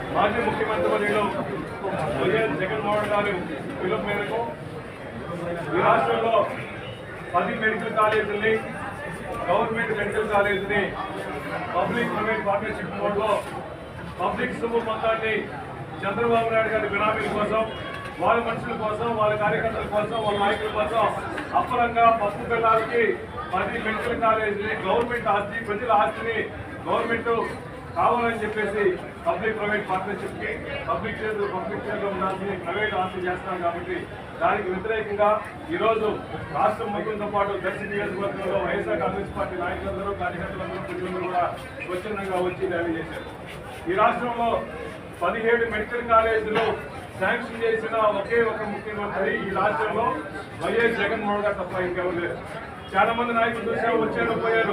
మాజీ ముఖ్యమంత్రి వర్యులు వైఎస్ జగన్మోహన్ గారు పిలుపు మేరకు ఈ రాష్ట్రంలో పది మెడికల్ కాలేజీల్ని గవర్నమెంట్ మెడికల్ కాలేజీని పబ్లిక్ ప్రైవేట్ పార్ట్నర్షిప్ మోడ్లో పబ్లిక్ సొమ్ము మొత్తాన్ని చంద్రబాబు నాయుడు గారి బినామీల కోసం వాళ్ళ మనుషుల కోసం వాళ్ళ కార్యకర్తల కోసం వాళ్ళ నాయకుల కోసం అప్పరంగా పప్పు పిల్లలకి పది మెడికల్ కాలేజీని గవర్నమెంట్ ఆస్తి ప్రజల ఆస్తిని గవర్నమెంట్ కావాలని చెప్పేసి పబ్లిక్ ప్రైవేట్ పార్ట్నర్షిప్కి పబ్లిక్ షేర్ పబ్లిక్ షేర్ ఉండాల్సింది ప్రైవేట్ ఆస్తి చేస్తాం కాబట్టి దానికి వ్యతిరేకంగా ఈరోజు రాష్ట్ర రాష్ట్రం పాటు దర్శన నియోజకవర్గంలో వైఎస్ఆర్ కాంగ్రెస్ పార్టీ నాయకులందరూ కార్యకర్తలందరూ ప్రజలందరూ కూడా స్వచ్ఛందంగా వచ్చి ర్యాలీ చేశారు. ఈ రాష్ట్రంలో పదిహేడు మెడికల్ కాలేజీలు శాంక్షన్ చేసిన ఒకే ఒక ముఖ్యమంత్రి ఈ రాష్ట్రంలో వైఎస్ జగన్మోహన్ గారు తప్ప ఇంకెవరు లేరు. చాలా మంది నాయకులు చూసారు వచ్చారు పోయారు.